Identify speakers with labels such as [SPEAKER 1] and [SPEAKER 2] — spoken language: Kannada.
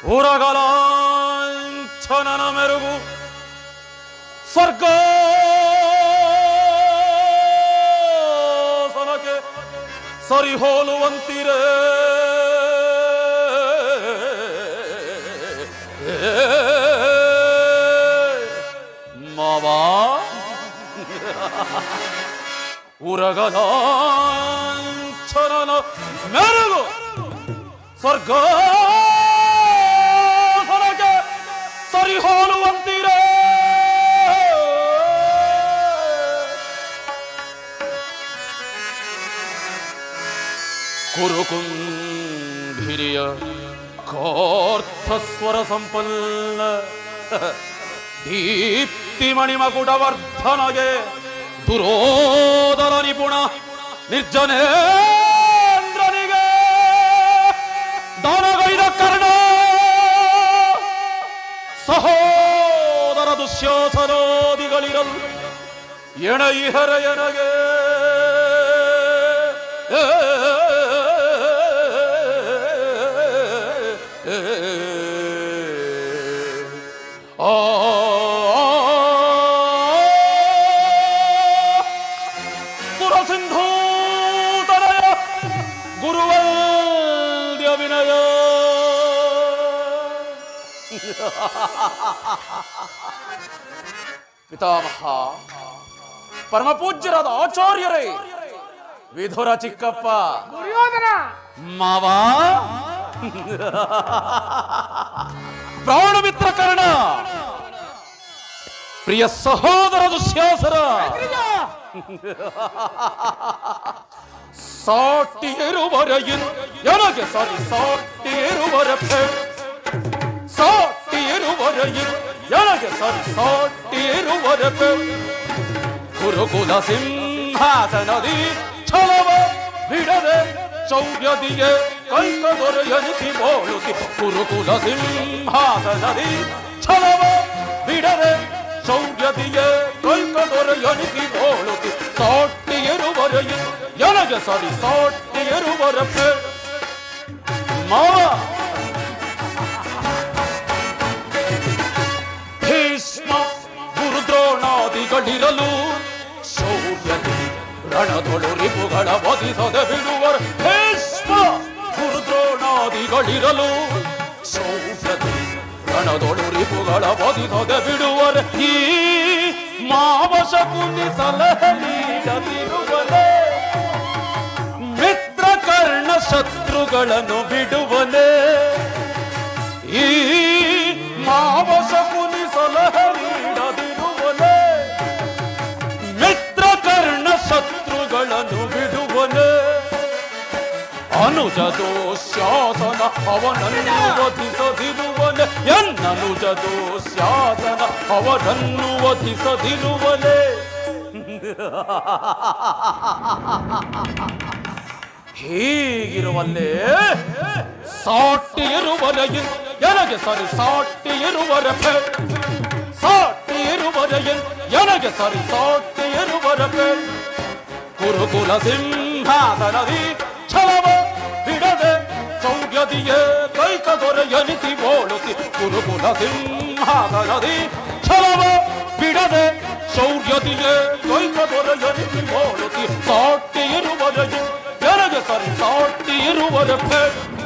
[SPEAKER 1] 돌아가란 천하나 메르고 스와르카 산하게 사리 호로원 띠래. 마바 우라가란 천하나 메르고 설거 ಸರಿ ಹೋಲುವಂತಿರೇ ಕುರುಕುಂಭಿರಿಯ ಕೋರ್ಥಸ್ವರ ಸಂಪನ್ನ ದೀಪ್ತಿಮಣಿ ಮಕುಟವರ್ಧನಗೆ ದುರೋದರ ನಿಪುಣ ನಿರ್ಜನೇಂದ್ರನಿಗೆ 샤타나디갈리란 예나이하라 예나게 돌아선 도다라야 구루와 ಪಿತಾಮಹ ಪರಮಪೂಜ್ಯರಾದ ಆಚಾರ್ಯರೇ ವಿಧುರ ಚಿಕ್ಕಪ್ಪ ಮಾವಾ ಪ್ರಾಣ ಮಿತ್ರ ಕರ್ಣ ಪ್ರಿಯ ಸಹೋದರ ದುಶ್ಯಾಸರ ಸಾಟಿಯರುವರೆಯಿನ್ ಎನಗೆ ಸರಿ ಸಾಟಿಯರುವರ ಸಾಟಿಯರುವರೆಯಿನ್ ನನಗೆ ಸರಿ ಸಾಟಿಯರುವರ ಗುರುಕುಲ ಸಿಂಹಾಸನದಿ ಛಲವ ಬಿಡದೆ ಚೌರ್ಯದಿಯೇ ಕೈಕ ದೊರೆಯನಿಸಿ ಬೋಳುತ್ತಿ ಗುರುಕುಲ ಸಿಂಹಾಸನದಿ ಛಲವ ಬಿಡದೆ ಚೌರ್ಯದಿಯೇ ಕೈಕ ದೊರೆಯನಿಸಿ ಬೋಳುತ್ತಿ ಸಾಟಿಯರುವರೆಯ ನನಗೆ ಸರಿ ಸಾಟಿಯರುವರ ಮಾವ ಗುರುದ್ರೋಣಾದಿಗಳಿರಲು ಶೌರ್ಯದಿ ರಣದೊಳು ರಿಪುಗಳ ವಧಿಸದೆ ಬಿಡುವರ ಭೀಷ್ಮ ಗುರುದ್ರೋಣಾದಿಗಳಿರಲು ಶೌರ್ಯದಿ ರಣದೊಳು ರಿಪುಗಳ ವಧಿಸದೆ ಬಿಡುವರ ಈ ಮಾವಶ ಕುಂಡಿ ಸಲಹೆ ನೀಡದಿರುವನೆ ಮಿತ್ರ ಕರ್ಣ ಶತ್ರುಗಳನ್ನು ಬಿಡುವನೆ ಈ ಅನುಜದೋ ಶಾಸನ ಅವನನ್ನು ವಧಿಸದಿರುವನೆ. ಎನ್ನನುಜದೋ ಶಾಸನ ಅವನನ್ನು ವಧಿಸದಿರುವನೆ. ಹೀಗಿರುವಲ್ಲೇ ಸಾಟಿ ಇರುವರೆಯಿನ್ ನನಗೆ ಸರಿ ಸಾಟಿ ಇರುವರೆ ಸಾಟಿ ಇರುವರೆ ನನಗೆ ಸರಿ ಸಾಟಿ ಇರುವರೆ ಕುರುಕುಲ ಸಿಂಹಾಸನದಿ ಛಲವೇ. 여디에 거이까 걸어 연이티 몰로티 꾸르꾸나디 하가나디 철어버 비라데 서울 여디에 거이까 걸어 연이티 몰로티 서띠 이루버려 여러 개살이 서띠 이루버려 패